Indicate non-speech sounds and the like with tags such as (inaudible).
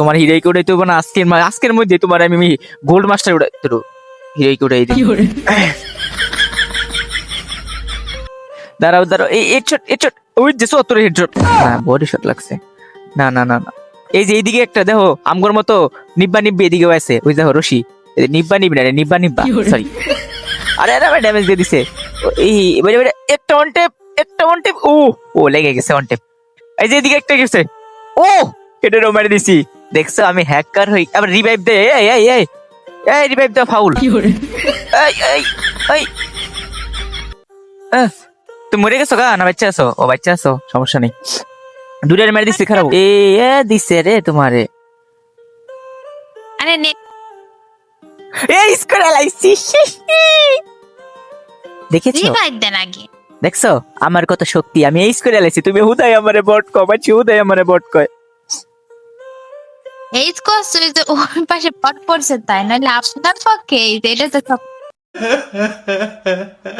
তোমার হিরোইকে উড়াই তো না আজকের আজকের মধ্যে তোমার আমি গোল্ড মাস্টার উড়াই তো হিরোইকে উড়াই দিই। দাঁড়াও দাঁড়াও এই হেডশট হেডশট ওই যে সত্তর হেডশট না বডি শট লাগছে। না না না না। এই যে এইদিকে একটা দেখো আমগর মতো নিব্বা নিব্বি এদিকে আছে। ওই দেখো রশি। এই নিব্বা নিব্বি না রে, নিব্বা নিব্বা সরি আরে আরে আবার ড্যামেজ দিয়ে দিছে। এই এবারে এবারে একটা ওয়ান টেপ একটা ওয়ান টেপ ও ও লেগে গেছে ওয়ান টেপ এই যে এদিকে একটা গেছে। ও এটা মেরে দিছি। দেখছ আমি হ্যাকার হই। আবার রিভাইভ দে এই এই এই এই রিভাইভ দা ফাউল। এই এই এই। তুমি মরে গেছো গা? না বাচ্চা আছো? ও বাচ্চা আছো সমস্যা নেই। দুটার মেরে দিচ্ছে খারাপ। এ এ দিছে রে তোমারে। আরে নেট এই স্কোর লাইছি দেখেছ? রিভাইভ দেন আগে। দেখছ? আমার কত শক্তি আমি এই স্কোর লাইছি তুমি হুদাই আমারে বট কয় বাচ্চি হুদাই আমারে বট কয়। এই কষ্ট যে ওর পাশে পট পড়ছে তাই নাহলে আপনার পক্ষে এটা তো (laughs)